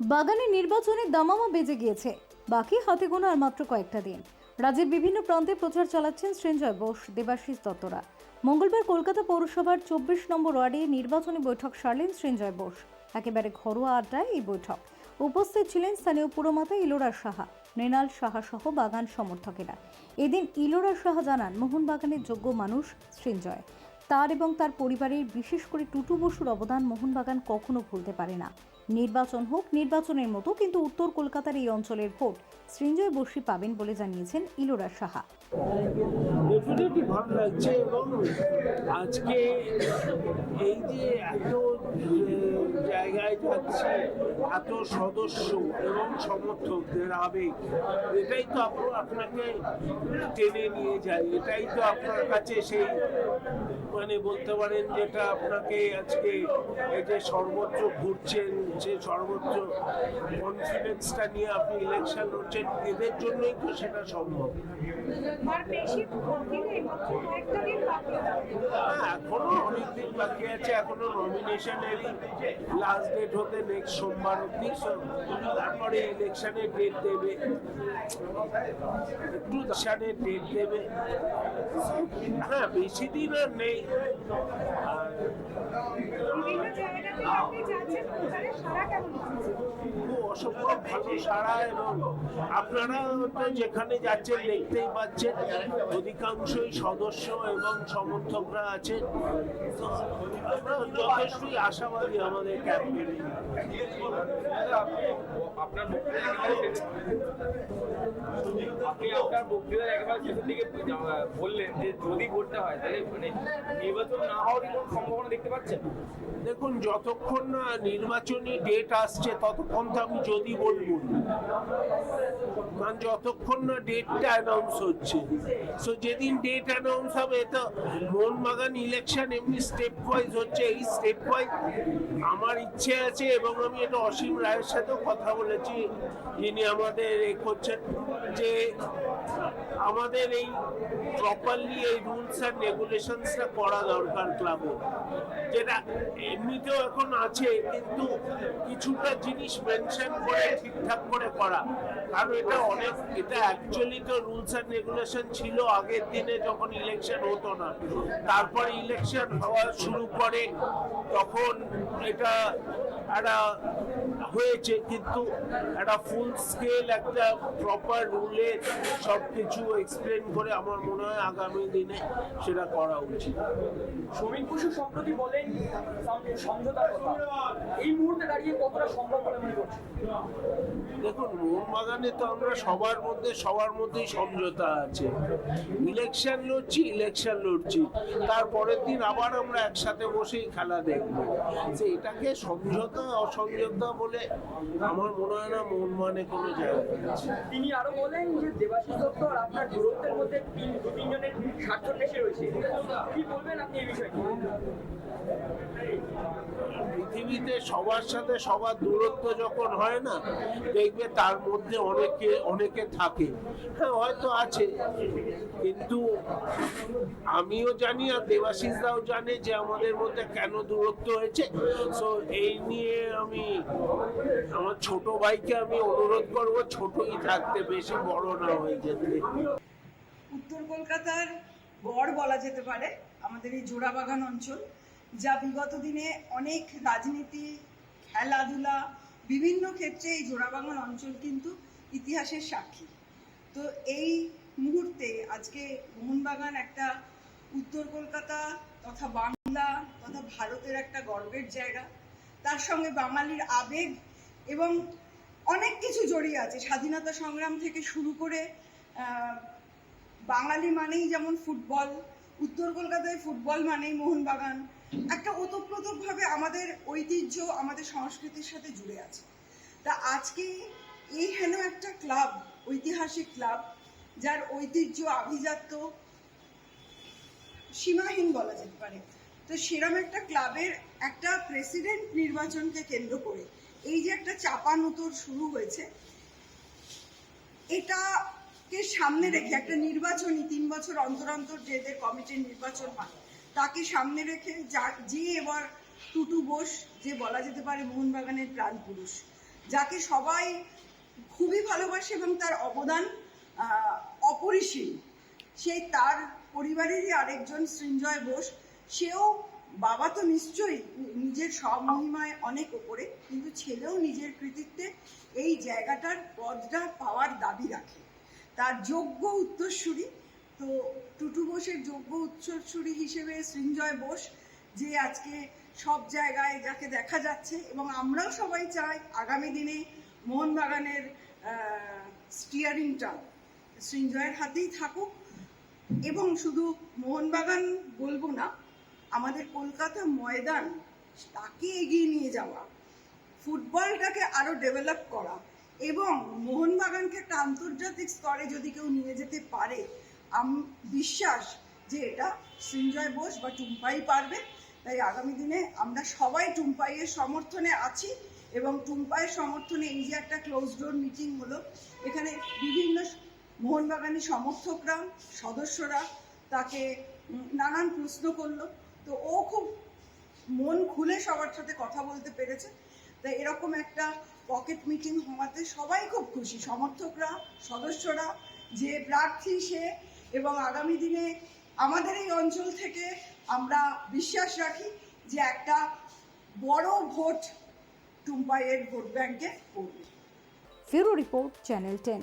বাগানে নির্বাচনে দামামা বেজে গিয়েছে। বাকি হাতে গোনা আর মাত্র কয়েকটা দিন। রাজ্যের বিভিন্ন প্রান্তে প্রচার চালাচ্ছেন সৃঞ্জয় বোস, দেবাশিস দত্তরা। মঙ্গলবার কলকাতা পৌরসভার চব্বিশ নম্বর ওয়ার্ডে নির্বাচনী বৈঠক সারলেন সৃঞ্জয় বোস। একেবারে ঘরোয়া আড্ডায় এই বৈঠক। উপস্থিত ছিলেন স্থানীয় পুরমাতা ইলোরা সাহা, মৃণাল সাহা সহ বাগান সমর্থকেরা। এদিন ইলোরা সাহা জানান মোহনবাগানের যোগ্য মানুষ সৃঞ্জয়। তার এবং তার পরিবারের বিশেষ করে টুটু বসুর অবদান মোহনবাগান কখনো ভুলতে পারে না। নির্বাচন হোক, নির্বাচনের মতো, কিন্তু উত্তর কলকাতার এই অঞ্চলের ভোট সৃঞ্জয় বসী পাবেন বলে জানিয়েছেন ইলোরা সাহা। ডেফিনেটলি ভালো লাগছে এবং আজকে এই যে এত জায়গায় যাচ্ছে এত সদস্য এবং সমর্থকদের আবেগ। এটাই তো আপু- আপনাকে টেনে নিয়ে যায়। এটাই তো আপনার কাছে সেই মানে বলতে পারেন যেটা আপনাকে আজকে এই যে সর্বোচ্চ ঘুরছেন যে সর্বোচ্চ কনফিডেন্সটা নিয়ে আপনি ইলেকশন লড়ছেন এদের জন্যই তো সেটা সম্ভব। হ্যাঁ, এখনও অনেক দিন বাকি আছে এখনও নমিনেশনেরই লাস্ট ডেট হতে নেক্সট সোমবার অব্দি তারপরে ইলেকশনের ডেট দেবে। একটু ইলেকশনের ডেট দেবে। হ্যাঁ বেশি দিন আর নেই বিভিন্ন জায়গাতে আপনি যাচ্ছেন প্রচারে সারা কেমন হচ্ছে খুব অসম্ভব ভালো সারা এবং আপনারা যেখানে যাচ্ছেন দেখতেই পাচ্ছেন অধিকাংশই সদস্য এবং সমর্থকরা আছেন। আমরা যথেষ্টই আশাবাদী আমাদের আপনার বক্তৃতা একেবারে আপনি আপনার বক্তৃতার একেবারে শেষের দিকে বললেন যে যদি করতে হয় তাহলে মানে নির্বাচন না হওয়ার কি কোনো সম্ভাবনা দেখতে পাচ্ছেন? দেখুন যতক্ষণ না নির্বাচনী ডেট আসছে, ততক্ষণ তো আমি যদি বলব। কারণ যতক্ষণ না ডেটটা অ্যানাউন্স হচ্ছে। সো যেদিন ডেট অ্যানাউন্স হবে, তো মোহনবাগান ইলেকশন এমনি স্টেপ ওয়াইজ হচ্ছে। এই স্টেপ ওয়াইজ আমার ইচ্ছে আছে এবং আমি এটা অসীম রায়ের সাথেও কথা বলেছি। যিনি আমাদের এ করছেন যে আমাদের এই প্রপারলি এই রুলস অ্যান্ড রেগুলেশনসটা করা দরকার ক্লাবে যেটা এমনিতেও এখন আছে, কিন্তু কিছুটা জিনিস মেনশন করে ঠিকঠাক করে করা। কারণ এটা অনেক এটা অ্যাকচুয়ালি তো রুলস অ্যান্ড রেগুলেশন ছিল আগের দিনে যখন ইলেকশন হতো না। তারপরে ইলেকশন হওয়া শুরু করে তখন এটা একটা হয়েছে কিন্তু একটা ফুল স্কেল একটা প্রপার রুলে সব কিছু এক্সপ্লেন করে আমার মনে হয় আগামী দিনে সেটা করা উচিত। শ্রমিক বসু সম্প্রতি বলেন সমঝোতার কথা এই মুহূর্তে দাঁড়িয়ে কতটা সম্ভব বলে মনে দেখুন মোহনবাগানে তো আমরা সবার মধ্যে সবার মধ্যেই সমঝোতা আছে। ইলেকশন লড়ছি ইলেকশন লড়ছি। তারপরের দিন আবার আমরা একসাথে বসেই খেলা দেখব। যে এটাকে সমঝোতা অসমঝোতা বলে আমার মনে হয় না মোহনবাগানে কোনো জায়গা তিনি আরও বলেন যে দেবাশিস দত্ত আর আপনার দূরত্বের মধ্যে তিন দু তিনজনের স্বার্থ বেশি রয়েছে। কি বলবেন আপনি এই বিষয়ে? পৃথিবীতে সবার সাথে সবার দূরত্ব যখন হয় না দেখবে তার মধ্যে অনেকে অনেকে থাকে। হ্যাঁ হয়তো আছে। কিন্তু আমিও জানি আর দেবাশিসরাও জানে যে আমাদের মধ্যে কেন দূরত্ব হয়েছে। সো এই নিয়ে আমি, আমার ছোট ভাইকে আমি অনুরোধ করব, ছোটই থাকতে, বেশি বড় না হয়ে যেতে। উত্তর কলকাতার গড় বলা যেতে পারে, আমাদের এই জোড়াবাগান অঞ্চল, যা বিগত দিনে অনেক রাজনীতি, খেলাধুলা, বিভিন্ন ক্ষেত্রে এই জোড়াবাগান অঞ্চল কিন্তু ইতিহাসের সাক্ষী। তো এই মুহূর্তে আজকে মোহনবাগান একটা উত্তর কলকাতা তথা বাংলা তথা ভারতের একটা গর্বের জায়গা। তার সঙ্গে বাঙালির আবেগ এবং অনেক কিছু জড়িয়ে আছে। স্বাধীনতা সংগ্রাম থেকে শুরু করে বাঙালি মানেই যেমন ফুটবল, উত্তর কলকাতায় ফুটবল মানেই মোহনবাগান। একটা ওতপ্রোতভাবে আমাদের ঐতিহ্য, আমাদের সংস্কৃতির সাথে জুড়ে আছে। তা আজকে এই হেন একটা ক্লাব, ঐতিহাসিক ক্লাব, যার ঐতিহ্য আভিজাত্য সীমাহীন বলা যেতে পারে। তো সেরম একটা ক্লাবের একটা প্রেসিডেন্ট নির্বাচনকে কেন্দ্র করে এই যে একটা চাপানুতোর শুরু হয়েছে, এটাকে সামনে রেখে একটা নির্বাচনী তিন বছর অন্তর অন্তর যে যে কমিটির নির্বাচন হয়, তাকে সামনে রেখে যা যে এবার টুটু বোস, যে বলা যেতে পারে মোহনবাগানের প্রাণ পুরুষ, যাকে সবাই খুবই ভালোবাসে এবং তার অবদান অপরিসীম। সেই তার পরিবারেরই আরেকজন সৃঞ্জয় বোস। সেও বাবা তো নিশ্চয়ই নিজের সব মহিমায় অনেক ওপরে, কিন্তু ছেলেও নিজের কৃতিত্বে এই জায়গাটার পদটা পাওয়ার দাবি রাখে। তার যোগ্য উত্তরসূরি, তো টুটু বোসের যোগ্য উত্তরসূরি হিসেবে সৃঞ্জয় বোস, যে আজকে সব জায়গায় যাকে দেখা যাচ্ছে এবং আমরাও সবাই চাই আগামী দিনে মোহনবাগানের স্টিয়ারিংটা সৃঞ্জয়ের হাতেই থাকুক। এবং শুধু মোহনবাগান বলব না, আমাদের কলকাতা ময়দান, তাকে এগিয়ে নিয়ে যাওয়া, ফুটবলটাকে আরও ডেভেলপ করা এবং মোহনবাগানকে একটা আন্তর্জাতিক স্তরে যদি কেউ নিয়ে যেতে পারে, আম বিশ্বাস যে এটা সৃঞ্জয় বোস বা টুম্পাই পারবে। তাই আগামী দিনে আমরা সবাই টুম্পাইয়ের সমর্থনে আছি। এবং টুম্পাইয়ের সমর্থনে এই যে একটা ক্লোজ ডোর মিটিং হলো, এখানে বিভিন্ন মোহনবাগানের সমর্থকরা, সদস্যরা তাকে নানান প্রশ্ন করল। তো ও খুব মন খুলে সবার সাথে কথা বলতে পেরেছে। তাই এরকম একটা পকেট মিটিং হওয়াতে সবাই খুব খুশি। সমর্থকরা, সদস্যরা, যে প্রার্থী সে, এবং আগামী দিনে আমাদের এই অঞ্চল থেকে আমরা বিশ্বাস রাখি যে একটা বড় ভোট টুম্পাইয়ের ভোট ব্যাংকে পড়বে ফেরো রিপোর্ট চ্যানেল টেন